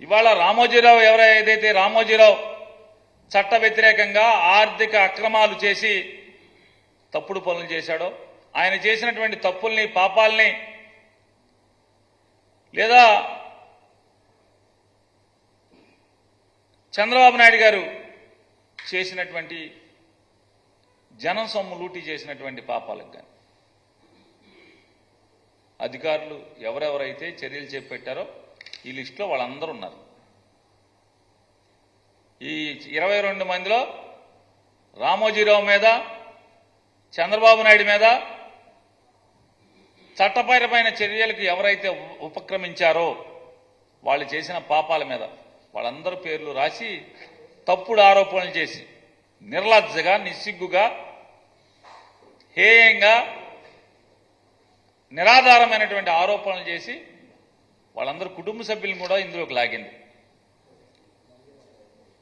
ఇవాళ రామోజీరావు ఎవరైతే రామోజీరావు చట్ట వ్యతిరేకంగా ఆర్థిక అక్రమాలు చేసి తప్పుడు పనులు చేశాడో ఆయన చేసినటువంటి తప్పుల్ని పాపాల్ని లేదా చంద్రబాబు నాయుడు గారు చేసినటువంటి జనం సొమ్ము లూటీ చేసినటువంటి పాపాలకు కానీ అధికారులు ఎవరెవరైతే చర్యలు చేపట్టారో ఈ లిస్టులో వాళ్ళందరూ ఉన్నారు ఈ ఇరవై రెండు మందిలో రామోజీరావు మీద చంద్రబాబు నాయుడు మీద చట్టపరమైన చర్యలకు ఎవరైతే ఉపక్రమించారో వాళ్ళు చేసిన పాపాల మీద వాళ్ళందరి పేర్లు రాసి తప్పుడు ఆరోపణలు చేసి నిర్లజ్జగా నిస్సిగ్గుగా హేయంగా నిరాధారమైనటువంటి ఆరోపణలు చేసి వాళ్ళందరూ కుటుంబ సభ్యులను కూడా ఇందులోకి లాగింది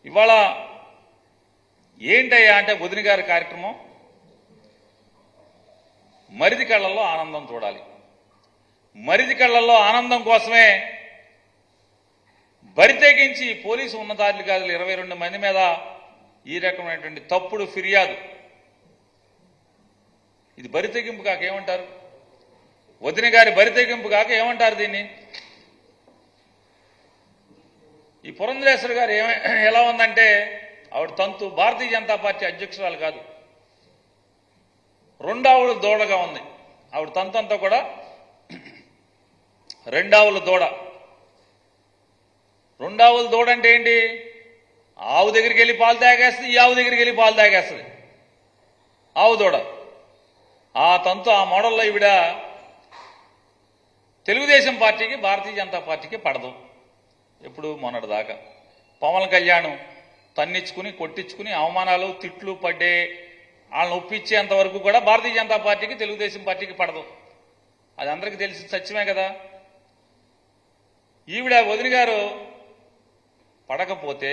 ఇవాళ ఏంటయ్యా అంటే వదిన గారి కార్యక్రమం? మరిది కళ్ళల్లో ఆనందం చూడాలి. మరిది కళ్ళల్లో ఆనందం కోసమే బరితెగించి పోలీసు ఉన్నతాధికారులు ఇరవై రెండు మంది మీద ఈ రకమైనటువంటి తప్పుడు ఫిర్యాదు. ఇది బరితెగింపు కాక ఏమంటారు? వదిన గారి బరితెగింపు కాక ఏమంటారు దీన్ని ఈ పురంధరేశ్వరి గారు ఏమ ఎలా ఉందంటే ఆవిడ తంతు భారతీయ జనతా పార్టీ అధ్యక్షురాలు కాదు. రెండావుల దూడగా ఉంది. ఆవిడ తంతు అంతా కూడా రెండావుల దూడ. రెండావుల దూడ అంటే ఏంటి? ఆవు దగ్గరికి వెళ్ళి పాలు తాగేస్తుంది ఈ ఆవు దగ్గరికి వెళ్ళి పాలు తాగేస్తుంది. ఆవు దూడ. ఆ తంతు ఆ మోడల్లో ఈవిడ తెలుగుదేశం పార్టీకి భారతీయ జనతా పార్టీకి పడదు. ఎప్పుడు మొన్నటి దాకా. పవన్ కళ్యాణ్ తన్నిచ్చుకుని కొట్టించుకుని అవమానాలు తిట్లు పడ్డే వాళ్ళని ఒప్పించేంత వరకు కూడా భారతీయ జనతా పార్టీకి తెలుగుదేశం పార్టీకి పడదు. అది అందరికీ తెలిసి సత్యమే కదా. ఈవిడ వదిన గారు పడకపోతే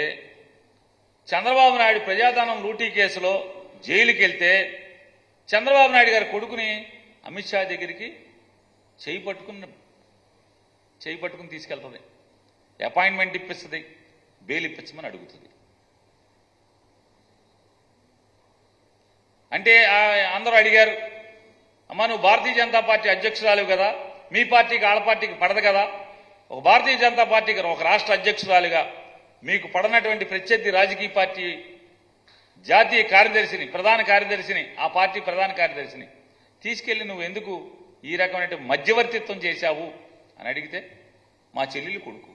చంద్రబాబు నాయుడు ప్రజాధనం లూటీ కేసులో జైలుకి వెళ్తే చంద్రబాబు నాయుడు గారి కొడుకుని అమిత్ షా దగ్గరికి చేయి పట్టుకుని చేయి పట్టుకుని తీసుకెళ్తుంది. అపాయింట్మెంట్ ఇప్పిస్తుంది బెయిల్ ఇప్పించమని అడుగుతుంది. అంటే అందరూ అడిగారు అమ్మా నువ్వు భారతీయ జనతా పార్టీ అధ్యక్షురాలు కదా మీ పార్టీకి ఆళ్ళ పార్టీకి పడదు కదా. ఒక భారతీయ జనతా పార్టీకి ఒక రాష్ట్ర అధ్యక్షురాలుగా మీకు పడనటువంటి ప్రత్యర్థి రాజకీయ పార్టీ జాతీయ కార్యదర్శిని ప్రధాన కార్యదర్శిని ఆ పార్టీ ప్రధాన కార్యదర్శిని తీసుకెళ్ళి నువ్వు ఎందుకు ఈ రకమైన మధ్యవర్తిత్వం చేశావు? అని అడిగితే మా చెల్లెలు కొడుకు.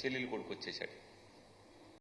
చెల్లెలు కొడుకు వచ్చేసాడు